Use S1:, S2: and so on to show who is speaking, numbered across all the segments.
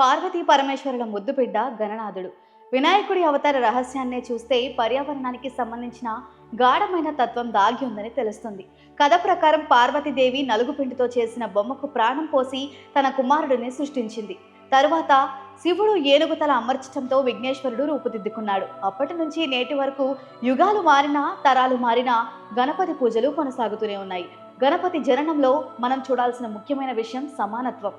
S1: పార్వతీ పరమేశ్వరుల ముద్దుబిడ్డ గణనాథుడు. వినాయకుడి అవతార రహస్యాన్నే చూస్తే పర్యావరణానికి సంబంధించిన గాఢమైన తత్వం దాగి ఉందని తెలుస్తుంది. కథ ప్రకారం పార్వతీదేవి నలుగుపిండితో చేసిన బొమ్మకు ప్రాణం పోసి తన కుమారుడిని సృష్టించింది. తరువాత శివుడు ఏనుగు తల అమర్చడంతో విఘ్నేశ్వరుడు రూపుదిద్దుకున్నాడు. అప్పటి నుంచి నేటి వరకు యుగాలు మారినా తరాలు మారినా గణపతి పూజలు కొనసాగుతూనే ఉన్నాయి. గణపతి జననంలో మనం చూడాల్సిన ముఖ్యమైన విషయం సమానత్వం.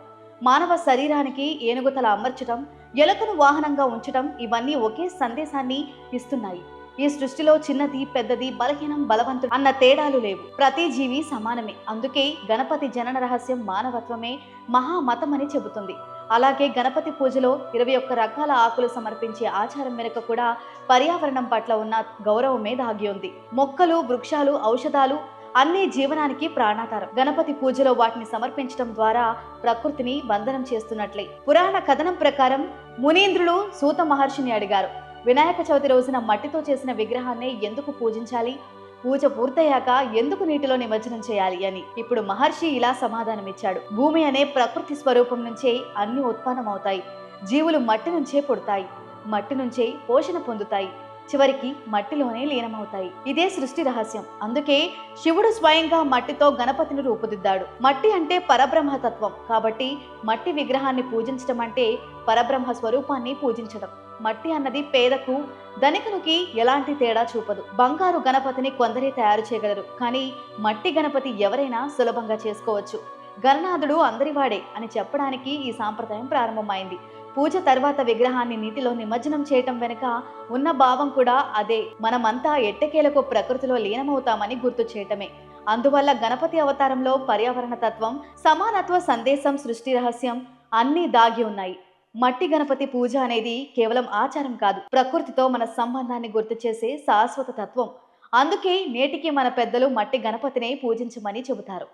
S1: మానవ శరీరానికి ఏనుగుతల అమర్చటం ఎలుకను వాహనంగా ఉంచటం ఇవన్నీ ఒకే సందేశాన్ని ఇస్తున్నాయి. ఈ సృష్టిలో చిన్నది పెద్దది బలహీనం బలవంతుడు అన్న తేడాలు లేవు. ప్రతి జీవి సమానమే. అందుకే గణపతి జనన రహస్యం మానవత్వమే మహామతం అని చెబుతుంది. అలాగే గణపతి పూజలో ఇరవై ఒక్క రకాల ఆకులు సమర్పించే ఆచారం వెనుక కూడా పర్యావరణం పట్ల ఉన్న గౌరవమే దాగి ఉంది. మొక్కలు వృక్షాలు ఔషధాలు అన్ని జీవనానికి ప్రాణాధారం. గణపతి పూజలో వాటిని సమర్పించడం ద్వారా ప్రకృతిని వందనం చేస్తున్నట్లే. పురాణ కథనం ప్రకారం మునీంద్రులు సూత మహర్షిని అడిగారు. వినాయక చవితి రోజున మట్టితో చేసిన విగ్రహాన్ని ఎందుకు పూజించాలి? పూజ పూర్తయ్యాక ఎందుకు నీటిలో నిమజ్జనం చేయాలి అని. ఇప్పుడు మహర్షి ఇలా సమాధానమిచ్చాడు. భూమి అనే ప్రకృతి స్వరూపం నుంచే అన్ని ఉత్పన్నమవుతాయి. జీవులు మట్టి నుంచే పుడతాయి. మట్టి నుంచే పోషణ పొందుతాయి. చివరికి మట్టిలోనే లీనమవుతాయి. ఇదే సృష్టి రహస్యం. అందుకే శివుడు స్వయంగా మట్టితో గణపతిని రూపుదిద్దాడు. మట్టి అంటే పరబ్రహ్మతత్వం. కాబట్టి మట్టి విగ్రహాన్ని పూజించడం అంటే పరబ్రహ్మ స్వరూపాన్ని పూజించడం. మట్టి అన్నది పేదకు ధనికునికి ఎలాంటి తేడా చూపదు. బంగారు గణపతిని కొందరే తయారు చేయగలరు. కానీ మట్టి గణపతి ఎవరైనా సులభంగా చేసుకోవచ్చు. గణనాథుడు అందరివాడే అని చెప్పడానికి ఈ సాంప్రదాయం ప్రారంభమైంది. పూజ తర్వాత విగ్రహాన్ని నీటిలో నిమజ్జనం చేయటం వెనుక ఉన్న భావం కూడా అదే. మనమంతా ఎట్టకేలకు ప్రకృతిలో లీనమవుతామని గుర్తు చేయటమే. అందువల్ల గణపతి అవతారంలో పర్యావరణ తత్వం సమానత్వ సందేశం సృష్టి రహస్యం అన్నీ దాగి ఉన్నాయి. మట్టి గణపతి పూజ అనేది కేవలం ఆచారం కాదు. ప్రకృతితో మన సంబంధాన్ని గుర్తు చేసే శాశ్వత తత్వం. అందుకే నేటికి మన పెద్దలు మట్టి గణపతినే పూజించమని చెబుతారు.